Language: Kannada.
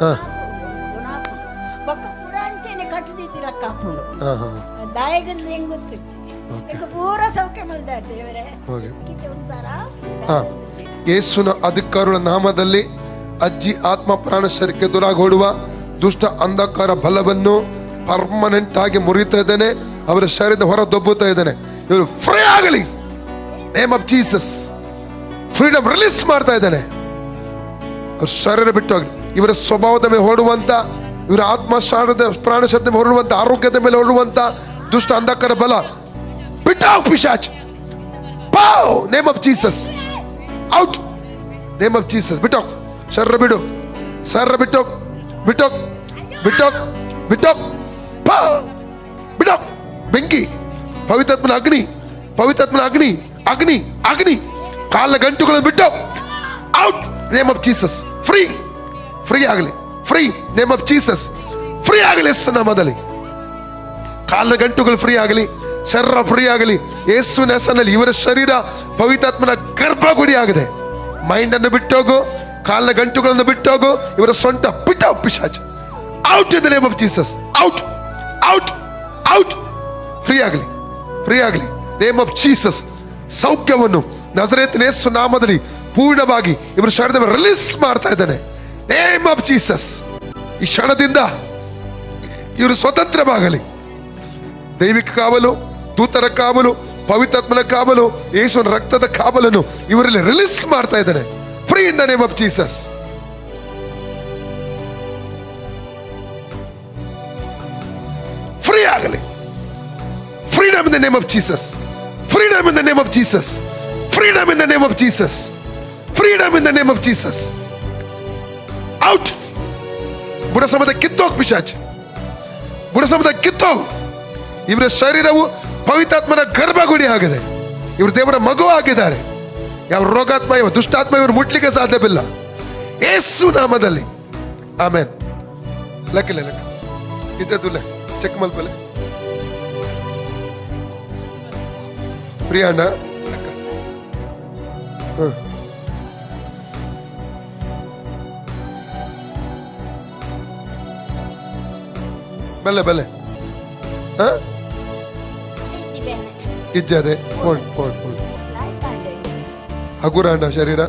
ಹಾ. ಬೊಕ್ಕ ಪುರಾಂಚನೆ ಕಟ್ಟದಿದ್ದಿಲ್ಲ ಕಾಪುಂಡು ಹಾ ಹಾ. ದಾಯಗಲ್ದು ಹೆಂಗ್ ಗೊತ್ತಿತ್ತು ಈಗ ಪೂರ ಸೌಖ್ಯ ಮಲ್ದಾರ ದೇವರೇ. ಹಾಗೆ. ಕಿತ್ತೆ ಉಂಟಾರ ಹಾ. ಯೇಸುನ ಅಧಿಕಾರಗಳ ನಾಮದಲ್ಲಿ ಅಜ್ಜಿ ಆತ್ಮ ಪ್ರಾಣ ಶರೀರಕ್ಕೆ ದೂರಾಗೋಡುವ ದುಷ್ಟ ಅಂಧಕಾರ ಬಲವನ್ನು ಪರ್ಮನೆಂಟ್ ಆಗಿ ಮುರಿತಾ ಇದ್ದಾನೆ. ಅವರ ಶರೀರದ ಹೊರ ದೊಬ್ಬುತ್ತಾ ಇದ್ದಾನೆ. ಇವರು ಫ್ರೀ ಆಗಲಿ. Name of Jesus freedom release ಮಾಡ್ತಾ ಇದ್ದಾನೆ. ಅವ್ರ ಶರೀರ ಬಿಟ್ಟು ಹೋಗ್ಲಿ. ಇವರ ಸ್ವಭಾವದ ಮೇಲೆ ಹೊರಡುವಂತ, ಇವರ ಆತ್ಮ ಶಾರದ ಪ್ರಾಣ ಶಕ್ತಿ ಮೇಲೆ ಹೊರಡುವಂತ, ಆರೋಗ್ಯದ ಮೇಲೆ ಹೊರಡುವಂತ ದುಷ್ಟ ಅಂಧಕಾರ ಬಲ. ಬಿಟ್ಟಾವ್ ಪಿಶಾಚ್ pav name of Jesus out name of Jesus ಬಿಟ್ಟೋಗ್ ಶರ್ರ ಬಿಡು ಸರ್ರ ಬಿಟ್ಟೋಗ್ ಬಿಟ್ಟೋಗ್ ಬಿಟ್ಟೋಗ್ ಬಿಟ್ಟೋಗ್ ಪಾ ಬಿಡೋಗ್ ಬೆಂಕಿ ಪವಿತ್ರಾತ್ಮನ ಅಗ್ನಿ ಪವಿತ್ರಾತ್ಮನ ಅಗ್ನಿ ಅಗ್ನಿ ಅಗ್ನಿ ಕಾಲ ಗಂಟುಗಳನ್ನು ಬಿಟ್ಟು out name of Jesus free free ಆಗಲಿ. Free name of Jesus free ಆಗಲಿ ಎಸ್ ನಾಮದಲ್ಲಿ. ಕಾಲ ಗಂಟುಗಳು ಫ್ರೀ ಆಗಲಿ. ಶರೀರ ಫ್ರೀ ಆಗಲಿ. ಯೇಸುವಿನ ಹೆಸರಿನಲ್ಲಿ ಇವರ ಶರೀರ ಪವಿತ್ರಾತ್ಮನ ಗರ್ಭಗುಡಿ ಆಗಿದೆ. ಮೈಂಡ್ ಅನ್ನು ಬಿಟ್ಟೋಗು. ಕಾಲಿನ ಗಂಟುಗಳನ್ನು ಬಿಟ್ಟೋಗು. ಇವರ ಸೊಂಟ ಬಿಟ್ಟ ಪಿಶಾಚ್. Out in the name of Jesus out out out free ಆಗಲಿ. ಫ್ರೀ ಆಗಲಿ. ನೇಮ್ ಆಫ್ ಜೀಸಸ್ ಸೌಖ್ಯವನ್ನು ನಜರೇತ್ ಯೇಸು ನಾಮದಲ್ಲಿ ಪೂರ್ಣವಾಗಿ ಇವರ ಶರೀರದ ರಿಲೀಸ್ ಮಾಡ್ತಾ ಇದ್ದಾನೆ. ನೇಮ್ ಆಫ್ ಜೀಸಸ್ ಈ ಕ್ಷಣದಿಂದ ಇವರು ಸ್ವತಂತ್ರವಾಗಲಿ. ದೈವಿಕ ಕಾವಲು, ದೂತರ ಕಾವಲು, ಪವಿತ್ರಾತ್ಮನ ಕಾವಲು, ಯೇಸುವಿನ ರಕ್ತದ ಕಾವಲನ್ನು ಇವರಲ್ಲಿ ರಿಲೀಸ್ ಮಾಡ್ತಾ ಇದ್ದಾರೆ. Free in the name of Jesus free ಆಗಲಿ. Freedom in the name of Jesus freedom in the name of Jesus freedom in the name of Jesus freedom in the name of Jesus out ಬುಡಸಮದ ಕಿತ್ತೋಗ್ ಪಿಶಾಚ್. ಬುಡಸಮದ ಕಿತ್ತೋಗ್. ಇವರ ಶರೀರವು ಪವಿತ್ರಾತ್ಮನ ಗರ್ಭಗುಡಿ ಆಗಿದೆ. ಇವರು ದೇವರ ಮಗು ಆಗಿದ್ದಾರೆ. ಯಾವ ರೋಗಾತ್ಮ, ಯಾವ ದುಷ್ಟಾತ್ಮ ಇವರು ಮುಟ್ಲಿಕ್ಕೆ ಸಾಧ್ಯವಿಲ್ಲ. ಏಸು ನಾಮದಲ್ಲಿ. ಆಮೇನ್. ಲೆಕ್ಕಿಲ್ಲ ಲೆಕ್ಕ. ಇದ್ದದುಲ್ಲ ಚೆಕ್ ಮಲ್ಪಲೆ ಪ್ರಿಯಾಣ್ಣ ಹ್ಮ್. ಬಲ್ಲೆ ಬಲ್ಲೆ ಹ? ಇಜ್ಜದೆ ಫೋನ್ ಫೋನ್ ಫೋನ್ ಹಗುರ ಅಣ್ಣ ಶರೀರ.